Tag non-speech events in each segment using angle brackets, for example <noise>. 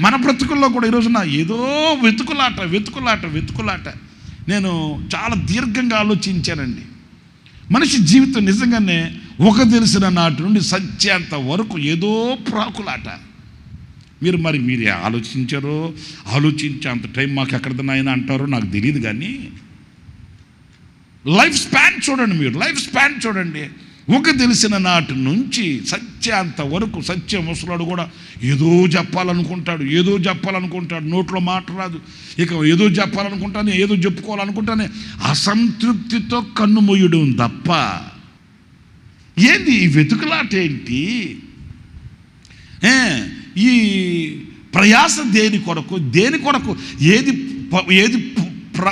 మన బ్రతుకుల్లో కూడా ఈరోజున ఏదో వెతుకులాట వెతుకులాట వెతుకులాట. నేను చాలా దీర్ఘంగా ఆలోచించానండి. మనిషి జీవితం నిజంగానే ఒక తెలిసిన నాటి నుండి సత్యాంత వరకు ఏదో ప్రాకులాట. మీరు మరి మీరు ఆలోచించారో ఆలోచించే అంత టైం మాకు ఎక్కడ అంటారో నాకు తెలియదు కానీ లైఫ్ స్పాన్ చూడండి మీరు లైఫ్ స్పాన్ చూడండి. ఒక తెలిసిన నాటి నుంచి సత్యాంత వరకు సత్య ముసలాడు కూడా ఏదో చెప్పాలనుకుంటాడు ఏదో చెప్పాలనుకుంటాడు నోట్లో మాట రాదు. ఇక ఏదో చెప్పాలనుకుంటానే ఏదో చెప్పుకోవాలనుకుంటానే అసంతృప్తితో కన్ను మొయ్యడం తప్ప ఏంది ఈ వెతుకులాట ఏంటి? ఈ ప్రయాస దేని కొరకు దేని కొరకు ఏది ప- ఏది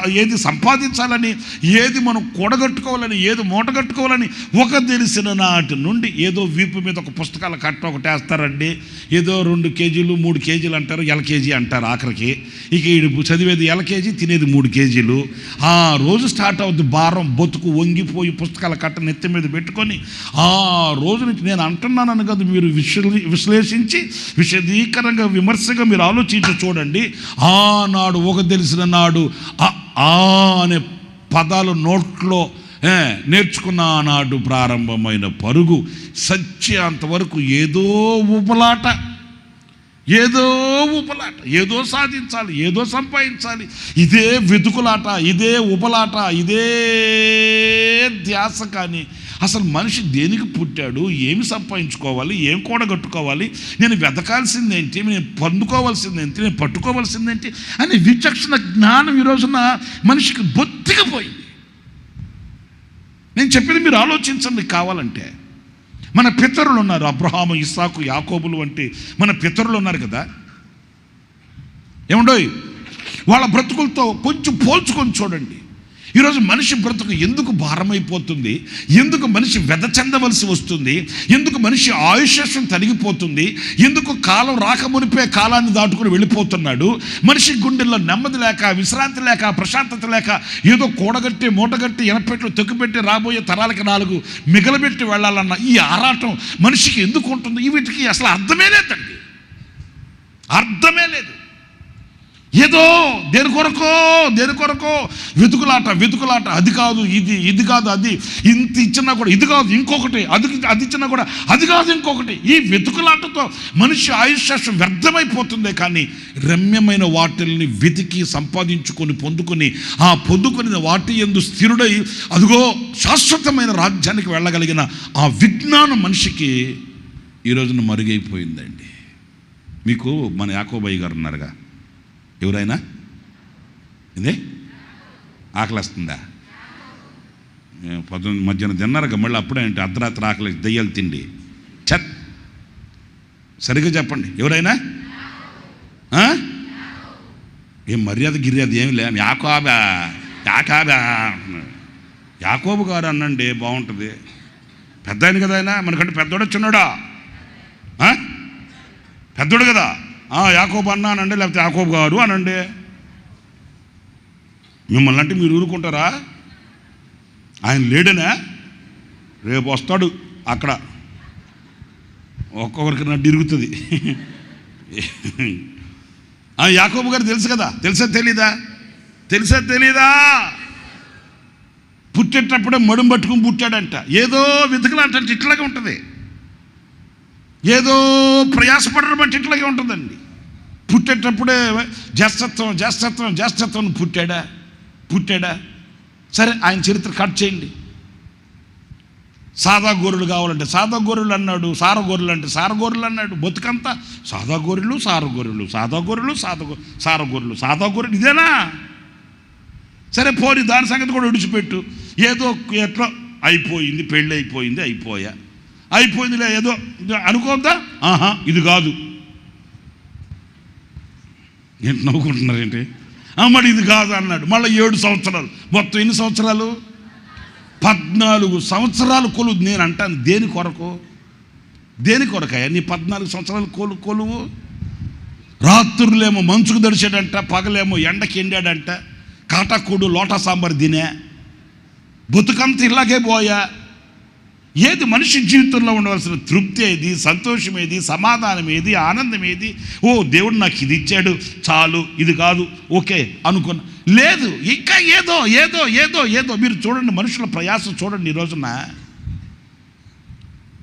ఏది సంపాదించాలని ఏది మనం కూడగట్టుకోవాలని ఏది మూటగట్టుకోవాలని ఒక తెలిసిన నాటి నుండి ఏదో వీపు మీద ఒక పుస్తకాల కట్ట ఒకటి వేస్తారండి. ఏదో రెండు కేజీలు మూడు కేజీలు అంటారు ఎల్కేజీ అంటారు ఆఖరికి. ఇక ఇడు చదివేది ఎల్కేజీ తినేది మూడు కేజీలు. ఆ రోజు స్టార్ట్ అవుద్ది భారం బతుకు వంగిపోయి పుస్తకాల కట్ట నెత్తి మీద పెట్టుకొని ఆ రోజు నుంచి నేను అంటున్నానని కదా మీరు విశ్లే విశ్లేషించి విశదీకరంగా విమర్శగా మీరు ఆలోచించి చూడండి. ఆనాడు ఒక తెలిసిన నాడు ఆ అనే పదాలు నోట్లో నేర్చుకున్న ఆనాడు ప్రారంభమైన పరుగు సత్య అంతవరకు ఏదో ఉపలాట ఏదో ఉపలాట ఏదో సాధించాలి ఏదో సంపాదించాలి ఇదే వెతుకులాట ఇదే ఉపలాట ఇదే ధ్యాస కానీ అసలు మనిషి దేనికి పుట్టాడు? ఏమి సంపాదించుకోవాలి? ఏం కూడగట్టుకోవాలి? నేను వెతకాల్సిందేంటి? నేను పొందుకోవాల్సిందేంటి నేను పట్టుకోవాల్సిందేంటి? అనే విచక్షణ జ్ఞానం ఈ రోజున మనిషికి బొత్తిగా పోయింది. నేను చెప్పింది మీరు ఆలోచించండి కావాలంటే. మన పితరులు ఉన్నారు అబ్రహాము ఇస్సాకు యాకోబులు వంటి మన పితరులు ఉన్నారు కదా. ఏముండోయ్? వాళ్ళ బ్రతుకులతో కొంచెం పోల్చుకొని చూడండి. ఈరోజు మనిషి బ్రతుకు ఎందుకు భారమైపోతుంది? ఎందుకు మనిషి వెదచెందవలసి వస్తుంది? ఎందుకు మనిషి ఆయుష్యం తరిగిపోతుంది? ఎందుకు కాలం రాకమునిపే కాలాన్ని దాటుకుని వెళ్ళిపోతున్నాడు? మనిషి గుండెల్లో నెమ్మది లేక విశ్రాంతి లేక ప్రశాంతత లేక ఏదో కూడగట్టి మూటగట్టి ఎనపెట్లు తెక్కుపెట్టి రాబోయే తరాలకి నాలుగు మిగలబెట్టి వెళ్ళాలన్న ఈ ఆరాటం మనిషికి ఎందుకు ఉంటుంది? ఈ వీటికి అసలు అర్థమే లేదండి. అర్థమే ఏదో దేని కొరకో దేని కొరకో. వెతుకులాట వెతుకులాట. అది కాదు ఇది ఇది కాదు అది. ఇంత ఇచ్చినా కూడా ఇది కాదు ఇంకొకటి. అది అది ఇచ్చినా కూడా అది కాదు ఇంకొకటి. ఈ వెతుకులాటతో మనిషి ఆయుష్యం వ్యర్థమైపోతుందే కానీ రమ్యమైన వాటిల్ని వెతికి సంపాదించుకొని పొందుకొని ఆ పొందుకుని వాటి ఎందు స్థిరుడై అదిగో శాశ్వతమైన రాజ్యానికి వెళ్ళగలిగిన ఆ విజ్ఞానం మనిషికి ఈ రోజున మరుగైపోయిందండి. మీకు మన యాకోబాయి గారు ఉన్నారుగా. ఎవరైనా? ఇదే ఆకలి వస్తుందా పొద్దున్న మధ్యాహ్నం తిన్నారుగా మళ్ళీ అప్పుడే అంటే అర్ధరాత్రి ఆకలి దెయ్యాలు తిండి. చత్ సరిగ్గా చెప్పండి. ఎవరైనా? ఏం మర్యాద గిర్యాద ఏమి లే. యాకోబా యాకాబా యాకోబు గారు అన్నండి బాగుంటుంది. పెద్ద ఆయన కదా ఆయన? మనకంటే పెద్దోడు చిన్నోడా పెద్దోడు కదా? యాకోబు అన్న అనండి లేకపోతే యాకోబు గారు అనండి. మిమ్మల్ని అంటే మీరు ఊరుకుంటారా? ఆయన లేడనా? రేపు వస్తాడు అక్కడ. ఒక్కొక్కరికి నడ్డు ఇరుగుతుంది. ఆ యాకోబు గారు తెలుసు కదా? తెలుసా తెలీదా? తెలుసా తెలీదా? పుట్టేటప్పుడే మడుం పట్టుకుని పుట్టాడంట. ఏదో వెతుకులాంటే ఇట్లాగే ఉంటుంది. ఏదో ప్రయాసపడడం బట్టి ఇట్లాగే ఉంటుందండి. పుట్టేటప్పుడే జ్యేష్ఠత్వం జ్యేష్ఠత్వం జ్యేష్ఠత్వం పుట్టాడా? పుట్టాడా? సరే ఆయన చరిత్ర కట్ చేయండి. సాదా గొర్రెలు కావాలంటే సాదా గొర్రెలు అన్నాడు సార గొర్రెలు అంటే సార గొర్రెలు అన్నాడు బతుకంతా సాదా గొర్రెలు సార గొర్రెలు సాదా గొర్రెలు సాద సార గొర్రెలు సాదా గొర్రెలు ఇదేనా? సరే పోని దాని సంగతి కూడా విడిచిపెట్టు. ఏదో ఎట్లా? అయిపోయింది పెళ్ళి అయిపోయింది అయిపోయా. అయిపోయిందిలే ఏదో అనుకోద్దా ఆహా ఇది కాదు. ఏంటి నవ్వుకుంటున్నారేంటి మరి ఇది కాదు అన్నాడు. మళ్ళీ ఏడు సంవత్సరాలు. మొత్తం ఎన్ని సంవత్సరాలు? పద్నాలుగు సంవత్సరాలు కొలువు నేను అంటాను దేని కొరకు? దేని కొరకయ్యా? నీ పద్నాలుగు సంవత్సరాలు కొలు కొలువు? రాత్రులేమో మంచుకు దడిచాడంట పగలేమో ఎండకి ఎండాడంట కాటాకూడు లోటా సాంబార్ తినే. బతుకంత ఇలాగే పోయా. ఏది మనిషి జీవితంలో ఉండవలసిన తృప్తి ఏది సంతోషం ఏది సమాధానం ఏది ఆనందం ఏది? ఓ దేవుడు నాకు ఇది ఇచ్చాడు చాలు ఇది కాదు ఓకే అనుకున్న. లేదు ఇంకా ఏదో ఏదో ఏదో ఏదో మీరు చూడండి మనుషుల ప్రయాసం చూడండి ఈ రోజున.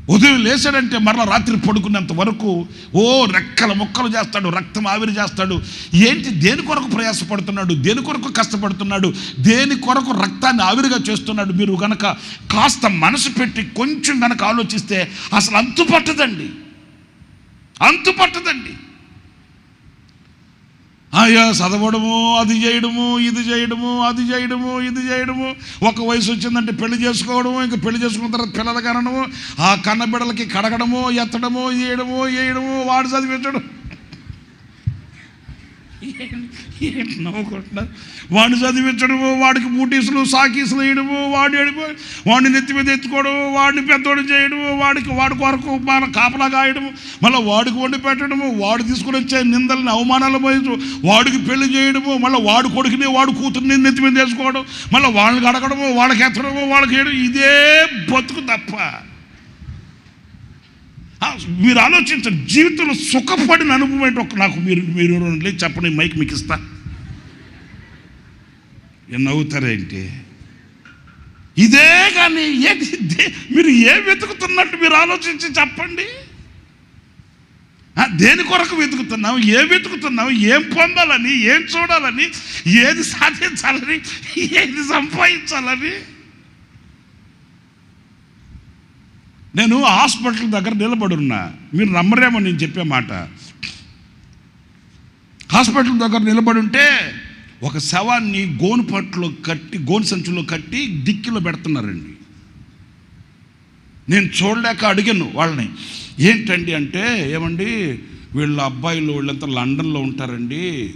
ఉదయం లేచాడంటే మరలా రాత్రి పడుకున్నంత వరకు ఓ రెక్కల ముక్కలు చేస్తాడు రక్తం ఆవిరి చేస్తాడు. ఏంటి? దేని కొరకు ప్రయాసపడుతున్నాడు? దేని కొరకు కష్టపడుతున్నాడు? దేని కొరకు రక్తాన్ని ఆవిరిగా చేస్తున్నాడు? మీరు కనుక కాస్త మనసు పెట్టి కొంచెం కనుక ఆలోచిస్తే అసలు అంతు పట్టదండి అంతు పట్టదండి ఆయా చదవడము అది చేయడము ఇది చేయడము అది చేయడము ఇది చేయడము. ఒక వయసు వచ్చిందంటే పెళ్ళి చేసుకోవడము ఇంకా పెళ్ళి చేసుకున్న తర్వాత పిల్లలు కనడము ఆ కన్నబిడలకి కడగడము ఎత్తడము చేయడము వేయడము వాడు చదివించడం. నవ్వుకుంటున్నారు వాడిని చదివించడము వాడికి బూటీసులు సాకీసులు వేయడము వాడి వేయడము వాడిని నెత్తి మీద ఎత్తుకోవడము వాడిని పెద్దోడు చేయడము వాడికి వాడి కొరకు మన కాపలా కాయడము మళ్ళీ వాడికి వండి పెట్టడము వాడు తీసుకుని వచ్చే నిందలని అవమానాలు పోయించు వాడికి పెళ్ళి చేయడము మళ్ళీ వాడు కొడుకుని వాడు కూతుర్ని నెత్తి మీద వేసుకోవడం మళ్ళీ వాళ్ళని అడగడము వాళ్ళకి ఎత్తడము వాళ్ళకి వేయడం ఇదే బతుకు తప్ప. మీరు ఆలోచించండి. జీవితంలో సుఖపడిన అనుభవం ఏంటో నాకు మీరు మీరు లేదు చెప్పండి మైక్ మీకు ఇస్తా. నవ్వుతారేంటి ఇదే కానీ ఏది మీరు ఏం వెతుకుతున్నట్టు మీరు ఆలోచించి చెప్పండి. దేని కొరకు వెతుకుతున్నావు? ఏం వెతుకుతున్నావు? ఏం పొందాలని? ఏం చూడాలని? ఏది సాధించాలని? ఏది సంపాదించాలని? నేను హాస్పిటల్ దగ్గర నిలబడున్నా. మీరు నమ్మరేమో నేను చెప్పే మాట. హాస్పిటల్ దగ్గర నిలబడి ఉంటే ఒక శవాన్ని గోను పట్టులో కట్టి గోను సంచులో కట్టి దిక్కిలో పెడుతున్నారండి. నేను చూడలేక అడిగాను వాళ్ళని ఏంటండి అంటే ఏమండి వీళ్ళ అబ్బాయిలు వీళ్ళంతా లండన్లో ఉంటారండి.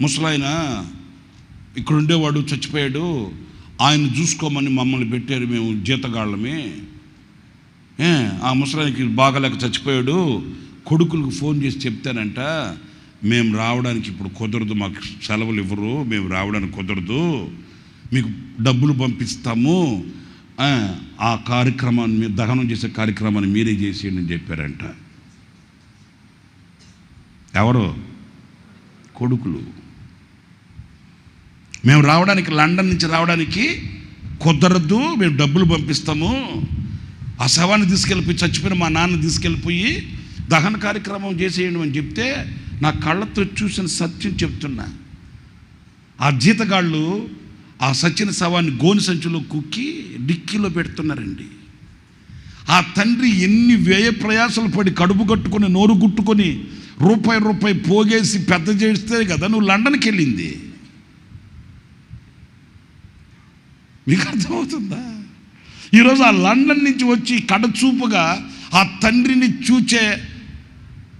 ముసలాయన ఇక్కడ ఉండేవాడు చచ్చిపోయాడు. ఆయన చూసుకోమని మమ్మల్ని పెట్టారు మేము జీతగాళ్ళమే. ఆ ముసలానికి బాగలేక చచ్చిపోయాడు. కొడుకులకు ఫోన్ చేసి చెప్తానంట మేము రావడానికి ఇప్పుడు కుదరదు మాకు సెలవులు ఇవ్వరు మేము రావడానికి కుదరదు మీకు డబ్బులు పంపిస్తాము ఆ, ఆ కార్యక్రమాన్ని మీరు దహనం చేసే కార్యక్రమాన్ని మీరే చేసేయండి అని చెప్పారంట. ఎవరు? కొడుకులు. మేము రావడానికి లండన్ నుంచి రావడానికి కుదరదు మేము డబ్బులు పంపిస్తాము ఆ శవాన్ని తీసుకెళ్ళిపోయి చచ్చిపోయిన మా నాన్న తీసుకెళ్ళిపోయి దహన కార్యక్రమం చేసేయండి అని చెప్తే నా కళ్ళతో చూసిన సత్యం చెప్తున్నా. ఆ జీతగాళ్ళు ఆ సచిన శవాన్ని గోని సంచులో కుక్కి డిక్కీలో పెడుతున్నారండి. ఆ తండ్రి ఎన్ని వ్యయ ప్రయాసాలు పడి కడుపు కట్టుకొని నోరు గుట్టుకొని రూపాయి రూపాయి పోగేసి పెద్ద చేస్తే కదా నువ్వు లండన్కి వెళ్ళింది. మీకు అర్థమవుతుందా? ఈరోజు ఆ లండన్ నుంచి వచ్చి కడచూపుగా ఆ తండ్రిని చూచే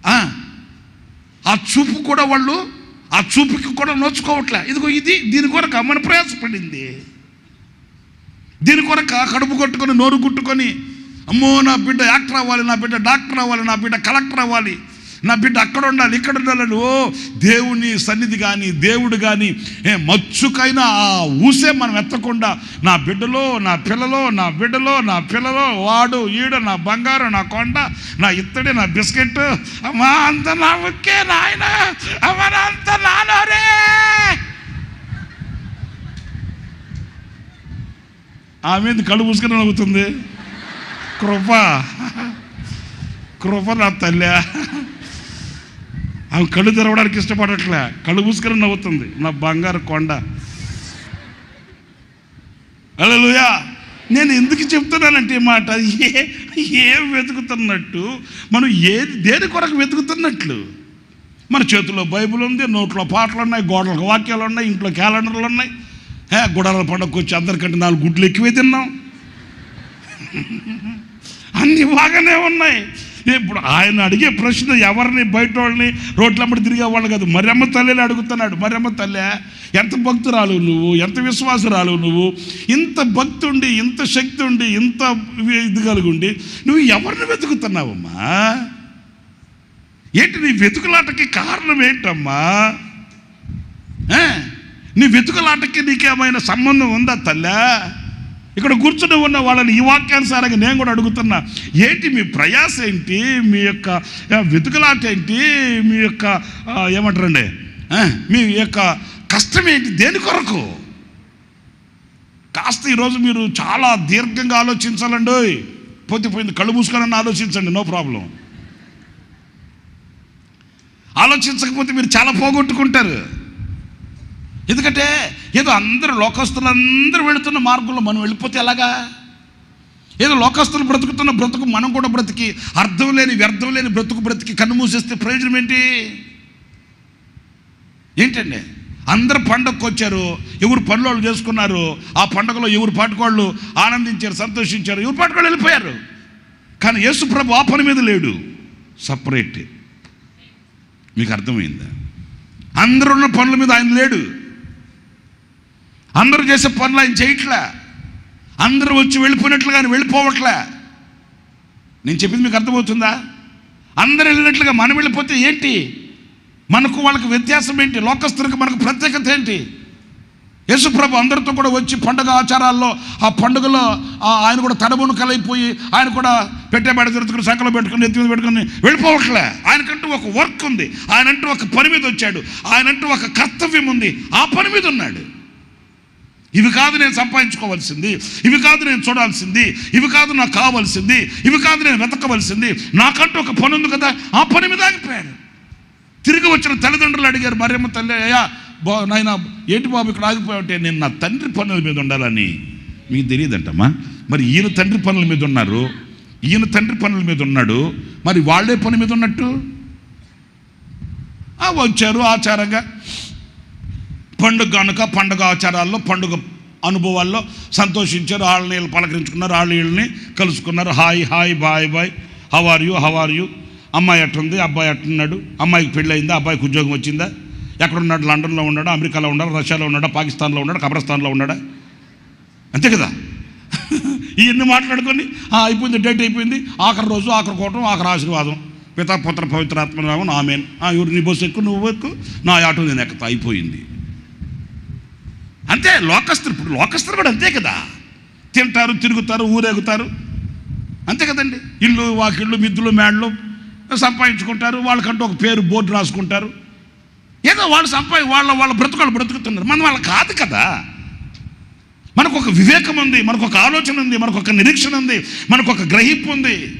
ఆ, చూపు కూడా వాళ్ళు ఆ చూపుకి కూడా నోచుకోవట్లే. ఇదిగో ఇది దీని కొరకు మన ప్రయాసపడింది. దీని కొరకు కడుపు కొట్టుకొని నోరు కుట్టుకొని అమ్మో నా బిడ్డ యాక్టర్ అవ్వాలి నా బిడ్డ డాక్టర్ అవ్వాలి నా బిడ్డ కలెక్టర్ అవ్వాలి నా బిడ్డ అక్కడ ఉండాలి ఇక్కడ ఉండాలని. ఓ దేవుని సన్నిధి కానీ దేవుడు కానీ ఏ మచ్చుకైనా ఆ ఊసే మనం ఎత్తకుండా నా బిడ్డలో నా పిల్లలో నా బిడ్డలో నా పిల్లలో వాడు ఈడ నా బంగారు నా కొండ నా ఇత్తడి నా బిస్కెట్ అమ్మా అంత నా ముక్కే నాయన అమ్మా నా అంత నానోరే ఆమె కళ్ళు మూసుకుని నవ్వుతుంది? కృప. కృప నా తల్లి. ఆమె కళ్ళు తెరవడానికి ఇష్టపడట్లే. కళ్ళు మూసుకుని నవ్వుతుంది. నా బంగారు కొండ. అలలుయా నేను ఎందుకు చెప్తున్నానంటే ఈ మాట? ఏ ఏం వెతుకుతున్నట్టు? మనం ఏది దేని కొరకు వెతుకుతున్నట్లు? మన చేతిలో బైబిల్ ఉంది నోట్లో పాటలు ఉన్నాయి గోడలకు వాక్యాలు ఉన్నాయి ఇంట్లో క్యాలెండర్లు ఉన్నాయి. హే గుడాల పండుగకు వచ్చి అందరికంటే నాలుగు గుడ్లు ఎక్కువే తిన్నాం. అన్నీ బాగానే ఉన్నాయి. ఇప్పుడు ఆయన అడిగే ప్రశ్న ఎవరిని బయట వాళ్ళని రోడ్లమ్మడి తిరిగే వాళ్ళు కాదు. మరమ్మ తల్లిని అడుగుతున్నాడు. మరమ్మ తల్లే ఎంత భక్తురాలు నువ్వు? ఎంత విశ్వాసురాలు నువ్వు? ఇంత భక్తి ఉండి ఇంత శక్తి ఉండి ఇంత ఇది కలిగి ఉండి నువ్వు ఎవరిని వెతుకుతున్నావమ్మా? ఏంటి నీ వెతుకులాటకి కారణం ఏంటమ్మా? నీ వెతుకులాటకి నీకేమైనా సంబంధం ఉందా తల్లా? ఇక్కడ కూర్చుని ఉన్న వాళ్ళని ఈ వాక్యానుసారంగా నేను కూడా అడుగుతున్నా ఏంటి మీ ప్రయాస ఏంటి? మీ యొక్క వెతుకులాట ఏంటి? మీ యొక్క ఏమంటారండి? మీ యొక్క కష్టం ఏంటి? దేని కొరకు? కాస్త ఈరోజు మీరు చాలా దీర్ఘంగా ఆలోచించాలండి. పోతే పోయింది కళ్ళు మూసుకోవాలని ఆలోచించండి నో ప్రాబ్లం. ఆలోచించకపోతే మీరు చాలా పోగొట్టుకుంటారు. ఎందుకంటే ఏదో అందరూ లోకస్తులందరూ వెళుతున్న మార్గంలో మనం వెళ్ళిపోతే ఎలాగా? ఏదో లోకస్తులు బ్రతుకుతున్న బ్రతుకు మనం కూడా బ్రతికి అర్థం లేని వ్యర్థం లేని బ్రతుకు బ్రతికి కన్నుమూసేస్తే ప్రయోజనం ఏంటి? ఏంటండి? అందరు పండగకు వచ్చారు ఎవరు పనులు చేసుకున్నారు ఆ పండగలో ఎవరు పాటుకోళ్ళు ఆనందించారు సంతోషించారు ఎవరు పాటుకోళ్ళు వెళ్ళిపోయారు. కానీ యేసు ప్రభు ఆ పని మీద లేడు. సపరేట్. మీకు అర్థమైందా? అందరూ ఉన్న పనుల మీద ఆయన లేడు. అందరూ చేసే పనులు ఆయన చేయట్లే. అందరూ వచ్చి వెళ్ళిపోయినట్లుగా ఆయన వెళ్ళిపోవట్లే. నేను చెప్పింది మీకు అర్థమవుతుందా? అందరు వెళ్ళినట్లుగా మనం వెళ్ళిపోతే ఏంటి? మనకు వాళ్ళకి వ్యత్యాసం ఏంటి? లోకస్తులకు మనకు ప్రత్యేకత ఏంటి? యేసుప్రభు అందరితో కూడా వచ్చి పండుగ ఆచారాల్లో ఆ పండుగలో ఆ ఆయన కూడా తడబును కలైపోయి ఆయన కూడా పెట్టేబడి జరుగుతున్న సంకలో పెట్టుకుని ఎత్తి మీద పెట్టుకుని వెళ్ళిపోవట్లే. ఆయనకంటూ ఒక వర్క్ ఉంది. ఆయనంటూ ఒక పని మీద వచ్చాడు. ఆయనంటూ ఒక కర్తవ్యం ఉంది. ఆ పని మీద ఉన్నాడు. ఇవి కాదు నేను సంపాదించుకోవాల్సింది. ఇవి కాదు నేను చూడాల్సింది. ఇవి కాదు నాకు కావాల్సింది. ఇవి కాదు నేను వెతకవలసింది. నాకంటూ ఒక పని ఉంది కదా ఆ పని మీద ఆగిపోయాడు తిరిగి వచ్చిన తల్లిదండ్రులు అడిగారు మరేమో తల్లి అయ్యా బా నాయన ఏంటి బాబు ఇక్కడ ఆగిపోయావంటే నేను నా తండ్రి పనుల మీద ఉండాలని. మీకు తెలియదంటమ్మా. మరి ఈయన తండ్రి పనుల మీద ఉన్నారు. ఈయన తండ్రి పనుల మీద ఉన్నాడు. మరి వాళ్ళే పని మీద ఉన్నట్టు? వచ్చారు ఆచారంగా. పండుగ కనుక పండుగ ఆచారాల్లో పండుగ అనుభవాల్లో సంతోషించారు. వాళ్ళని వీళ్ళు పలకరించుకున్నారు వాళ్ళు వీళ్ళని కలుసుకున్నారు. Hi hi bye bye. How are you how are you అమ్మాయి ఎట్టుంది? అబ్బాయి ఎట్టున్నాడు అమ్మాయికి పెళ్ళయిందా? అబ్బాయికి ఉద్యోగం వచ్చిందా? ఎక్కడ ఉన్నాడు? లండన్లో ఉన్నాడా? అమెరికాలో ఉన్నాడా? రష్యాలో ఉన్నాడా? పాకిస్తాన్లో ఉన్నాడా? కబ్రస్తాన్లో ఉన్నాడా? అంతే కదా? <laughs> ఇవన్నీ మాట్లాడుకొని అయిపోయింది డేట్ అయిపోయింది. ఆఖరి రోజు ఆఖరి కోటం ఆఖరి ఆశీర్వాదం. పితా పుత్ర పవిత్రాత్మనామం ఆమెన్. ఆ ఎవరు నీ బస్సు ఎక్కువ నువ్వు ఎక్కువ నా ఆటో నేను ఎక్కతా. అయిపోయింది. అంతే లోకస్తులు ఇప్పుడు లోకస్తులు కూడా అంతే కదా. తింటారు తిరుగుతారు ఊరేగుతారు. అంతే కదండి. ఇల్లు వాకిళ్ళు మిద్దులు మేడలు సంపాదించుకుంటారు వాళ్ళకంటూ ఒక పేరు బోర్డు రాసుకుంటారు. ఏదో వాళ్ళు సంపాది వాళ్ళ వాళ్ళ బ్రతుకులు బ్రతుకుతున్నారు. మనం వాళ్ళ కాదు కదా. మనకు ఒక వివేకం ఉంది మనకు ఒక ఆలోచన ఉంది మనకు ఒక నిరీక్షణ ఉంది మనకు ఒక గ్రహింపు ఉంది.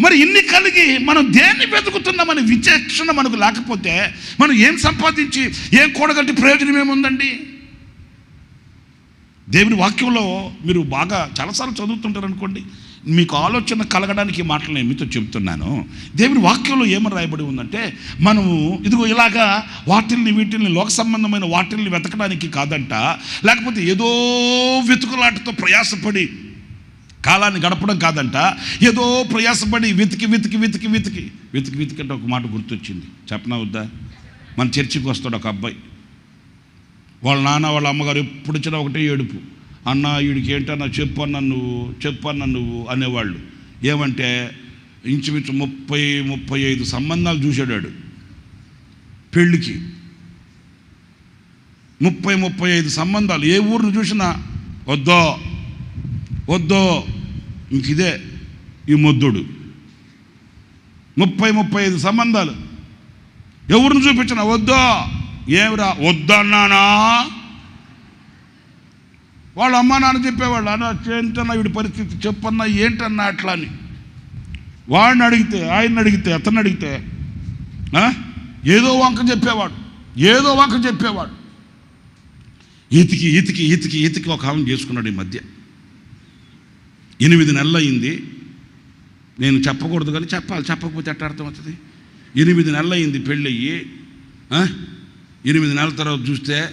మరి ఇన్ని కలిగి మనం దేన్ని వెతుకుతున్నామని విచక్షణ మనకు లేకపోతే మనం ఏం సంపాదించి ఏం కూడగట్టి ప్రయోజనం ఏముందండి? దేవుని వాక్యంలో మీరు బాగా చాలాసార్లు చదువుతుంటారు అనుకోండి మీకు ఆలోచన కలగడానికి మాటలు నేను మీతో చెప్తున్నాను. దేవుని వాక్యంలో ఏమని రాయబడి ఉందంటే మనము ఇదిగో ఇలాగా వాటిల్ని వీటిల్ని లోక సంబంధమైన వాటిల్ని వెతకడానికి కాదంట లేకపోతే ఏదో వెతుకులాటతో ప్రయాసపడి కాలాన్ని గడపడం కాదంట ఏదో ప్రయాసపడి వెతికి వెతికి వెతికి వెతికి వెతికి వెతికి అంటే ఒక మాట గుర్తొచ్చింది. చెప్పనా వద్దా? మన చర్చికి వస్తాడు ఒక అబ్బాయి. వాళ్ళ నాన్న వాళ్ళ అమ్మగారు ఎప్పుడు వచ్చినా ఒకటే ఏడుపు. అన్న వీడికి ఏంటన్నా చెప్పు అన్న నువ్వు చెప్పు అన్న నువ్వు అనేవాళ్ళు. ఏమంటే ఇంచుమించు ముప్పై ముప్పై ఐదు సంబంధాలు చూశాడు పెళ్ళికి. ముప్పై ముప్పై ఐదు సంబంధాలు. ఏ ఊరిని చూసినా వద్దో వద్దో ఇంక ఇదే ఈ మొద్దుడు. ముప్పై ముప్పై ఐదు సంబంధాలు. ఎవరిని చూపించినా వద్దో ఏమిరా వద్దన్నానా? వాళ్ళ అమ్మ నాన్న చెప్పేవాళ్ళు అన్న ఏంటన్నా వీడి పరిస్థితి చెప్పన్నా ఏంటన్నా అట్లా అని. వాడిని అడిగితే ఆయన్ని అడిగితే అతన్ని అడిగితే ఆ? ఏదో వంక చెప్పేవాడు ఏదో వంక చెప్పేవాడు. ఈతికి ఈతికి ఈతికి ఈతికి ఒక ఆమెను చేసుకున్నాడు ఈ మధ్య. ఎనిమిది నెలలు అయింది నేను చెప్పకూడదు కానీ చెప్పాలి చెప్పకపోతే ఎట్ట అర్థమవుతుంది? ఎనిమిది నెలలు అయింది పెళ్ళయ్యి ఎనిమిది నెలల తర్వాత చూస్తే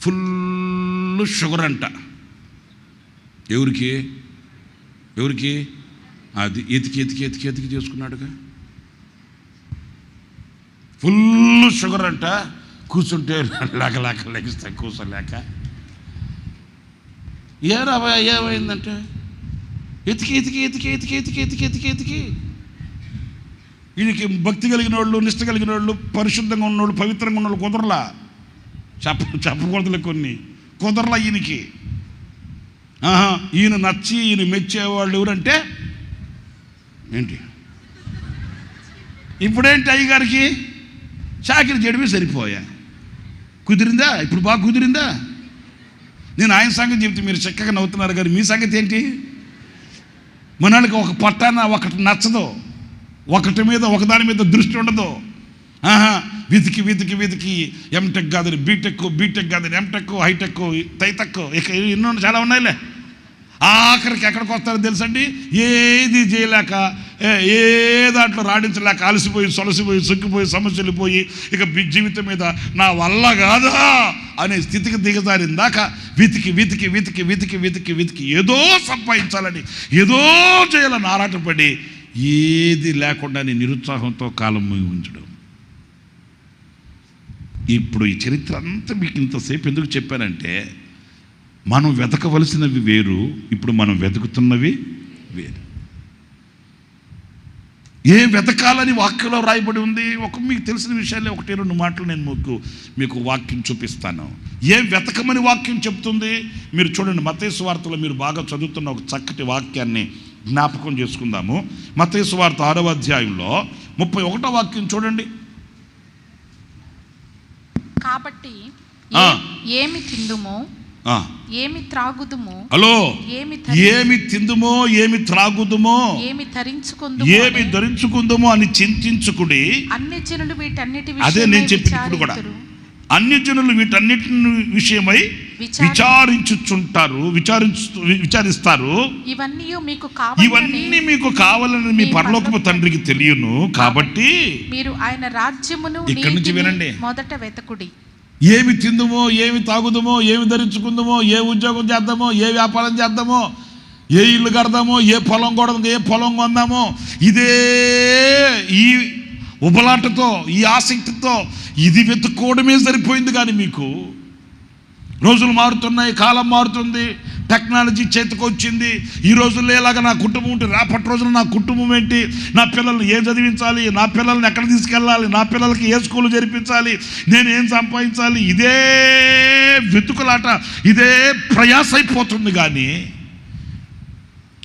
ఫుల్ షుగర్ అంట. ఎవరికి? ఎవరికి? అది ఎతికి ఎతికి ఎతికి ఎతికి చేసుకున్నాడుగా. ఫుల్ షుగర్ అంట. కూర్చుంటే లేక లేక లెగిస్తే కూర్చోలేక. ఏరా ఏమైందంటే? ఎతికి ఎతికి ఎతికి ఎతికి ఎతికి ఎతికి ఎతికి ఎతికి. వీడికి భక్తి కలిగిన వాళ్ళు నిష్ట కలిగిన వాళ్ళు పరిశుద్ధంగా ఉన్నోళ్ళు పవిత్రంగా ఉన్నోళ్ళు కుదరలా? చెప్ప చెప్పకూడదులే కొన్ని. కుదరలా ఈయనకి? ఆహా, ఈయన నచ్చి ఈయన మెచ్చేవాళ్ళు ఎవరంటే? ఏంటి? ఇప్పుడేంటి అయ్యగారికి? చాకిరి చేయడమే సరిపోయా? కుదిరిందా? ఇప్పుడు బాగా కుదిరిందా? నేను ఆయన సంగతి చెప్తే మీరు చక్కగా నవ్వుతున్నారు కానీ మీ సంగతి ఏంటి? మనకి ఒక పట్టాన ఒకటి నచ్చదు. ఒకటి మీద ఒకదాని మీద దృష్టి ఉండదు. ఆహా వెతికి వెతికి వెతికి ఎంటెక్ కాదని బీటెక్ బీటెక్ కాదని ఎంటెక్ హైటెక్ తైతక్ ఇక ఎన్నో చాలా ఉన్నాయిలే. ఆఖరికి ఎక్కడికి వస్తారో తెలుసండి? ఏది చేయలేక ఏ- దాంట్లో రాణించలేక అలసిపోయి సొలసిపోయి సొక్కిపోయి సమస్యలు పోయి ఇక బి- జీవితం మీద నా వల్ల కాదా అనే స్థితికి దిగజారిందాక వీతికి వెతికి వెతికి వెతికి వెతికి వెతికి వెతికి ఏదో సంపాదించాలని ఏదో చేయాలని ఆరాటపడి ఏది లేకుండా నిరుత్సాహంతో కాలం ఉంచడం. ఇప్పుడు ఈ చరిత్ర అంతా మీకు ఇంతసేపు ఎందుకు చెప్పానంటే మనం వెతకవలసినవి వేరు ఇప్పుడు మనం వెతుకుతున్నవి వేరు. ఏ వెతకాలని వాక్యంలో రాయబడి ఉంది? ఒక మీకు తెలిసిన విషయాలే ఒకటి రెండు మాటలు నేను మీకు మీకు వాక్యం చూపిస్తాను. ఏ వెతకమని వాక్యం చెప్తుంది? మీరు చూడండి మతేసు వార్తలో మీరు బాగా చదువుతున్న ఒక చక్కటి వాక్యాన్ని జ్ఞాపకం చేసుకుందాము. మతేసు వార్త ఆరవ అధ్యాయంలో ముప్పై ఒకటో వాక్యం చూడండి. కాబట్టి ఏమి తిందుమో ఏమి త్రాగుదుమో హలో. ఏమి తిందుమో ఏమి త్రాగుదుమో ఏమి ధరించుకుందు ఏమి ధరించుకుందామో అని చింతించుకుడి. అన్ని జనులు వీటన్నిటి అదే నేను చెప్పిన ఇప్పుడు కూడా. అన్ని జనులు వీటన్నిటి విషయమై విచారించుచుంటారు విచారించు విచారిస్తారు. ఇవన్నీ మీకు కావాలని ఇవన్నీ మీకు కావాలని మీ పరలోకపు తండ్రికి తెలియను. కాబట్టి మీరు ఆయన రాజ్యమును ఇక్కడి నుంచి వినండి. మొదట వెతకుడి. ఏమి తిందుమో ఏమి తాగుదామో ఏమి ధరించుకుందామో ఏ ఉద్యోగం చేద్దామో ఏ వ్యాపారం చేద్దామో ఏ ఇల్లు కడదామో ఏ పొలం కొడదామో ఏ పొలం కొందామో ఇదే ఈ ఉబలాటతో ఈ ఆసక్తితో ఇది వెతుక్కోవడమే సరిపోయింది కానీ మీకు. రోజులు మారుతున్నాయి కాలం మారుతుంది టెక్నాలజీ చేతికి వచ్చింది. ఈ రోజుల్లో ఇలాగ నా కుటుంబం ఉంటే రేపటి రోజున నా కుటుంబం ఏంటి? నా పిల్లల్ని ఏం చదివించాలి? నా పిల్లల్ని ఎక్కడ తీసుకెళ్ళాలి? నా పిల్లలకి ఏ స్కూల్ జరిపించాలి? నేను ఏం సంపాదించాలి? ఇదే వెతుకులాట ఇదే ప్రయాస అయిపోతుంది కానీ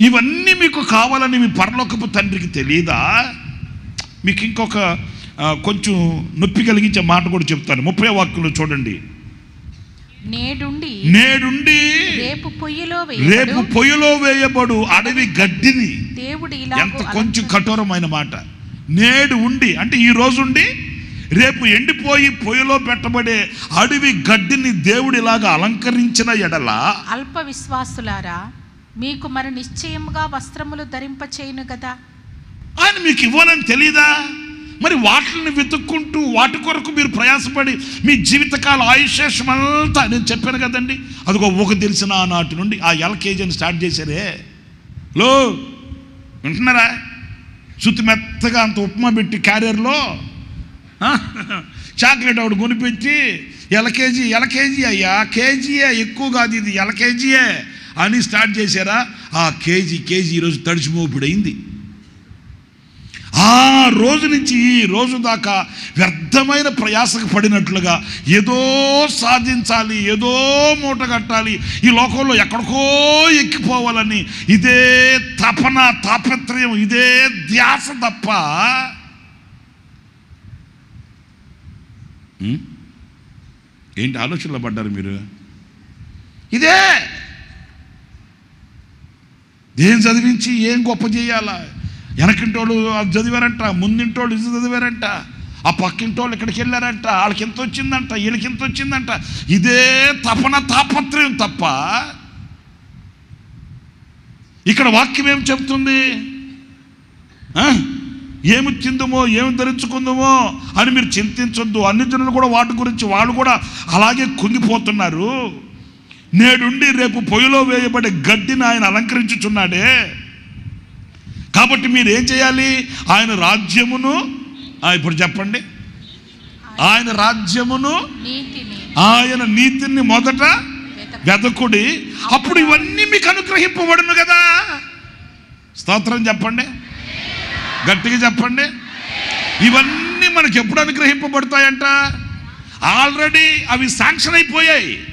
ఇవన్నీ మీకు కావాలని మీ పరలోకపు తండ్రికి తెలియదా మీకు ఇంకొక కొంచెం నొప్పి కలిగించే మాట కూడా చెప్తాను. ముప్పై వాక్యంలో చూడండి. నేడుండి నేడుండి రేపు పొయ్యిలో రేపు పొయ్యిలో వేయబడు అడవి గడ్డిని. దేవుడు ఎంత కొంచెం కఠోరమైన మాట. నేడు ఉండి అంటే ఈ రోజు ఉండి రేపు ఎండిపోయి పొయ్యిలో పెట్టబడే అడవి గడ్డిని దేవుడు ఇలాగా అలంకరించిన ఎడల అల్ప విశ్వాసులారా మీకు మరి నిశ్చయముగా వస్త్రములు ధరింప చేయను కదా ఆయన మీకు ఇవ్వాలని తెలీదా? మరి వాటిని వెతుక్కుంటూ వాటి కొరకు మీరు ప్రయాసపడి మీ జీవితకాల ఆయుషేషం అంతా నేను చెప్పాను కదండి. అదిగో ఒక తెలిసిన నాటి నుండి ఆ ఎల్కేజీని స్టార్ట్ చేశారే. లో వింటున్నారా? శుతి మెత్తగా అంత ఉప్మా పెట్టి క్యారియర్లో చాక్లెట్ ఒకటి కొనిపెట్టి ఎల్కేజీ ఎల్కేజీ అయ్యా కేజీయే ఎక్కువ కాదు ఇది ఎల్కేజీయే అని స్టార్ట్ చేశారా. ఆ కేజీ కేజీ ఈరోజు తడిచిమోపుడైంది ఆ రోజు నుంచి ఈ రోజు దాకా వ్యర్థమైన ప్రయాసకు పడినట్లుగా ఏదో సాధించాలి ఏదో మూట కట్టాలి ఈ లోకంలో ఎక్కడికో ఎక్కిపోవాలని ఇదే తపన తాపత్రయం ఇదే ధ్యాస తప్ప ఏంటి ఆలోచనలో పడ్డారు మీరు? ఇదే! ఏం చదివించి ఏం గొప్ప చేయాలా? వెనకింటోళ్ళు అది చదివారంట ముందింటోళ్ళు ఇది చదివారంట ఆ పక్కింటోళ్ళు ఇక్కడికి వెళ్ళారంట వాళ్ళకి ఎంత వచ్చిందంట వీళ్ళకి ఎంత వచ్చిందంట. ఇదే తపన తాపత్రయం తప్ప ఇక్కడ వాక్యం ఏం చెప్తుంది ఏమి తిందుమో ఏమి ధరించుకుందామో అని మీరు చింతించొద్దు. అన్ని జనులు కూడా వాటి గురించి వాళ్ళు కూడా అలాగే కుంగిపోతున్నారు. నేడుండి రేపు పొయ్యిలో వేయబడే గడ్డిని ఆయన అలంకరించుచున్నాడే. కాబట్టి మీరు ఏం చేయాలి? ఆయన రాజ్యమును ఇప్పుడు చెప్పండి. ఆయన రాజ్యమును ఆయన నీతిని మొదట వెదకుడి. అప్పుడు ఇవన్నీ మీకు అనుగ్రహింపబడును కదా. స్తోత్రం చెప్పండి. గట్టిగా చెప్పండి. ఇవన్నీ మనకి ఎప్పుడు అనుగ్రహింపబడతాయంట? ఆల్రెడీ అవి శాంక్షన్ అయిపోయాయి.